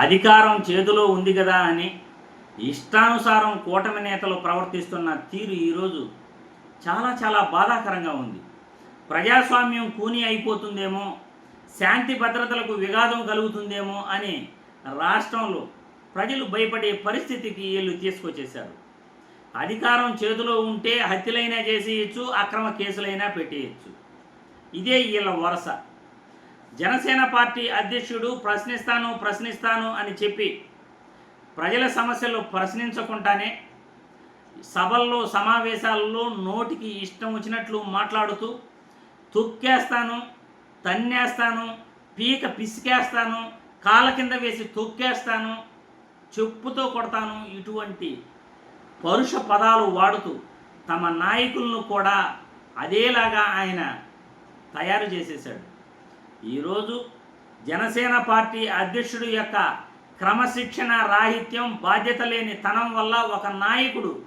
అధికారం చేతిలో ఉంది కదా అని ఇష్టానుసారం కూటమి నేతలు ప్రవర్తిస్తున్న తీరు ఈరోజు చాలా చాలా బాధాకరంగా ఉంది. ప్రజాస్వామ్యం కూని అయిపోతుందేమో శాంతి భద్రతలకు విఘాతం కలుగుతుందేమో అని రాష్ట్రంలో ప్రజలు భయపడే పరిస్థితికి వీళ్ళు తీసుకొచ్చేశారు. అధికారం చేతిలో ఉంటే హత్యలైనా చేసేయచ్చు అక్రమ కేసులైనా పెట్టేయచ్చు. ఇదే వీళ్ళ వరస. జనసేన పార్టీ అధ్యక్షుడు ప్రశ్నిస్తాను ప్రశ్నిస్తాను అని చెప్పి ప్రజల సమస్యలు ప్రశ్నించకుండానే సభల్లో సమావేశాల్లో నోటికి ఇష్టం వచ్చినట్లు మాట్లాడుతూ తొక్కేస్తాను తన్నేస్తాను పీక పిసికేస్తాను కాళ్ళ కింద వేసి తొక్కేస్తాను చెప్పుతో కొడతాను ఇటువంటి పరుష పదాలు వాడుతూ తమ నాయకులను కూడా అదేలాగా ఆయన తయారు చేసేశాడు. ఈరోజు జనసేన పార్టీ అధ్యక్షుడు యొక్క క్రమశిక్షణ రాహిత్యం బాధ్యత లేని తనం వల్ల ఒక నాయకుడు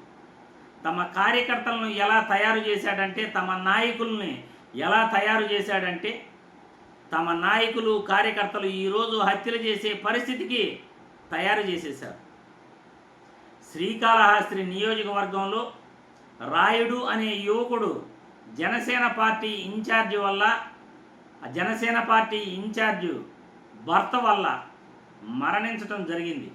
తమ కార్యకర్తలను ఎలా తయారు చేశాడంటే తమ నాయకుల్ని ఎలా తయారు చేశాడంటే తమ నాయకులు కార్యకర్తలు ఈరోజు హత్యలు చేసే పరిస్థితికి తయారు చేసేశారు. శ్రీకాళహస్తి నియోజకవర్గంలో రాయుడు అనే యువకుడు జనసేన పార్టీ ఇన్ఛార్జి వల్ల జనసేన పార్టీ ఇన్ఛార్జు భర్త వల్ల మరణించటం జరిగింది.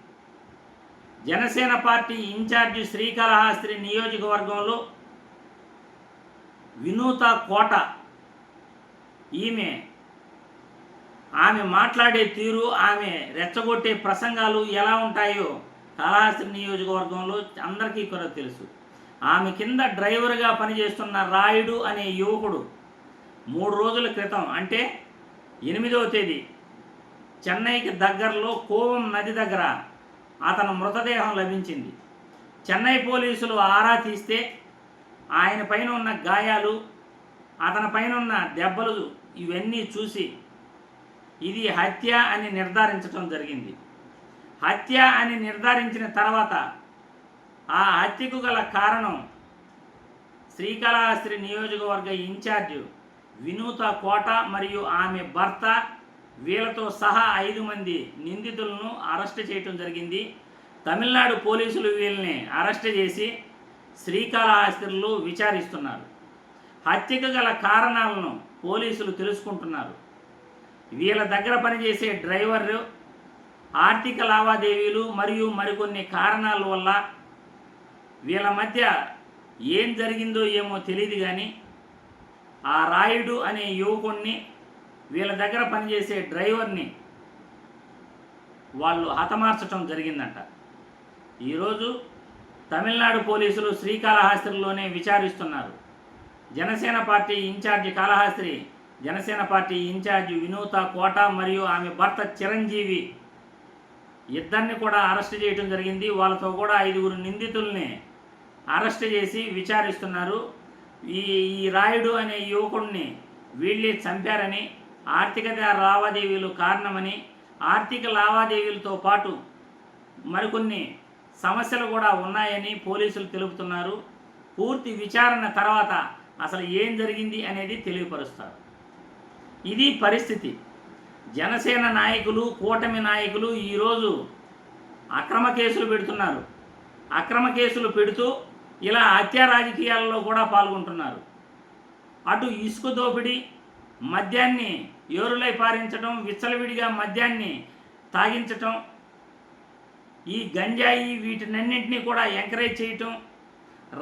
జనసేన పార్టీ ఇన్ఛార్జి శ్రీకాళహస్తి నియోజకవర్గంలో వినూత కోట. ఈమె ఆమె మాట్లాడే తీరు ఆమె రెచ్చగొట్టే ప్రసంగాలు ఎలా ఉంటాయో కాళహస్తి నియోజకవర్గంలో అందరికీ కూడా తెలుసు. ఆమె కింద డ్రైవర్గా పనిచేస్తున్న రాయుడు అనే యువకుడు మూడు రోజుల క్రితం అంటే ఎనిమిదవ తేదీ చెన్నైకి దగ్గరలో కోవం నది దగ్గర అతను మృతదేహం లభించింది. చెన్నై పోలీసులు ఆరా తీస్తే ఆయన పైన ఉన్న గాయాలు అతని పైన ఉన్న దెబ్బలు ఇవన్నీ చూసి ఇది హత్య అని నిర్ధారించడం జరిగింది. హత్య అని నిర్ధారించిన తర్వాత ఆ హత్యకు గల కారణం శ్రీకాళహస్తి నియోజకవర్గ ఇన్ఛార్జ్ వినూత కోట మరియు ఆమె భర్త వీళ్ళతో సహా ఐదు మంది నిందితులను అరెస్ట్ చేయటం జరిగింది. తమిళనాడు పోలీసులు వీళ్ళని అరెస్ట్ చేసి శ్రీకాళహస్తిలో విచారిస్తున్నారు. హత్యకు గల కారణాలను పోలీసులు తెలుసుకుంటున్నారు. వీళ్ళ దగ్గర పనిచేసే డ్రైవర్ ఆర్థిక లావాదేవీలు మరియు మరికొన్ని కారణాల వల్ల వీళ్ళ మధ్య ఏం జరిగిందో ఏమో తెలియదు కానీ ఆ రాయుడు అనే యువకుణ్ణి వీళ్ళ దగ్గర పనిచేసే డ్రైవర్ని వాళ్ళు హతమార్చటం జరిగిందంట. ఈరోజు తమిళనాడు పోలీసులు శ్రీకాళహస్తిలోనే విచారిస్తున్నారు. Janasena party incharge Kalahasti Janasena party incharge Vinutha Kota మరియు ఆమె భర్త చిరంజీవి ఇద్దరిని కూడా అరెస్ట్ చేయడం జరిగింది. వాళ్ళతో కూడా ఐదుగురు నిందితుల్ని అరెస్ట్ చేసి విచారిస్తున్నారు. ఈ ఈ రాయుడు అనే యువకుడిని వీళ్ళే చంపారని ఆర్థిక లావాదేవీలు కారణమని ఆర్థిక లావాదేవీలతో పాటు మరికొన్ని సమస్యలు కూడా ఉన్నాయని పోలీసులు తెలుపుతున్నారు. పూర్తి విచారణ తర్వాత అసలు ఏం జరిగింది అనేది తెలియపరుస్తారు. ఇది పరిస్థితి. జనసేన నాయకులు కూటమి నాయకులు ఈరోజు అక్రమ కేసులు పెడుతున్నారు. అక్రమ కేసులు పెడుతూ ఇలా హత్యా రాజకీయాల్లో కూడా పాల్గొంటున్నారు. అటు ఇసుక దోపిడీ మద్యాన్ని ఏరులై పారించడం విచ్చలవిడిగా మద్యాన్ని తాగించటం ఈ గంజాయి వీటినన్నింటినీ కూడా ఎంకరేజ్ చేయటం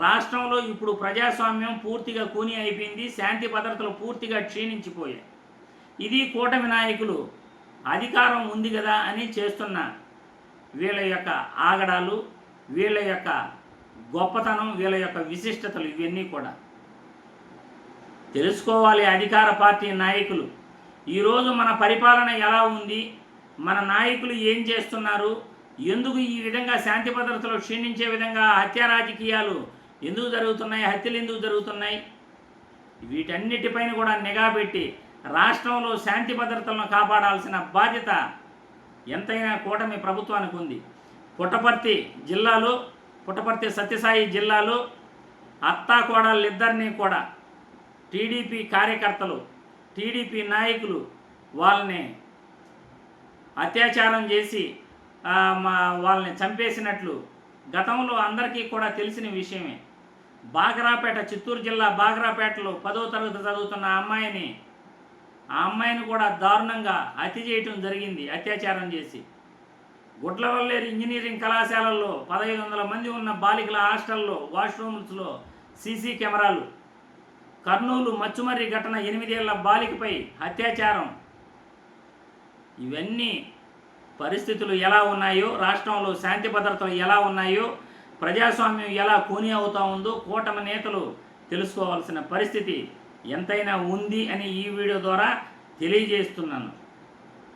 రాష్ట్రంలో ఇప్పుడు ప్రజాస్వామ్యం పూర్తిగా కూని అయిపోయింది శాంతి భద్రతలు పూర్తిగా క్షీణించిపోయాయి. ఇది కూటమి నాయకులు అధికారం ఉంది కదా అని చేస్తున్న వీళ్ళ యొక్క ఆగడాలు వీళ్ళ యొక్క గొప్పతనం వీళ్ళ యొక్క విశిష్టతలు ఇవన్నీ కూడా. తెలుసుకోవాలి అధికార పార్టీ నాయకులు. ఈరోజు మన పరిపాలన ఎలా ఉంది? మన నాయకులు ఏం చేస్తున్నారు? ఎందుకు ఈ విధంగా శాంతి భద్రతలు క్షీణించే విధంగా హత్య రాజకీయాలు ఎందుకు జరుగుతున్నాయి? హత్యలు ఎందుకు జరుగుతున్నాయి? వీటన్నిటిపైన కూడా నిఘా పెట్టి రాష్ట్రంలో శాంతి భద్రతలను కాపాడాల్సిన బాధ్యత ఎంతైనా కూటమి ప్రభుత్వానికి ఉంది. పుట్టపర్తి జిల్లాలో పుట్టపర్తి సత్యసాయి జిల్లాలో అత్తా కోడళ్ళిద్దరినీ కూడా టీడీపీ కార్యకర్తలు టీడీపీ నాయకులు వాళ్ళని అత్యాచారం చేసి మా వాళ్ళని చంపేసినట్లు గతంలో అందరికీ కూడా తెలిసిన విషయమే. బాగరాపేట చిత్తూరు జిల్లా బాగరాపేటలో పదో తరగతి చదువుతున్న అమ్మాయిని ఆ అమ్మాయిని కూడా దారుణంగా హత్య చేయటం జరిగింది అత్యాచారం చేసి. గుడ్లవల్లేరు ఇంజనీరింగ్ కళాశాలల్లో పదహైదు వందల మంది ఉన్న బాలికల హాస్టల్లో వాష్రూమ్స్లో సీసీ కెమెరాలు. కర్నూలు మచ్చుమర్రి ఘటన ఎనిమిదేళ్ళ బాలికపై అత్యాచారం. ఇవన్నీ పరిస్థితులు ఎలా ఉన్నాయో రాష్ట్రంలో శాంతి భద్రతలు ఎలా ఉన్నాయో ప్రజాస్వామ్యం ఎలా కూని అవుతా ఉందో కూటమి నేతలు తెలుసుకోవాల్సిన పరిస్థితి ఎంతైనా ఉంది అని ఈ వీడియో ద్వారా తెలియజేస్తున్నాను.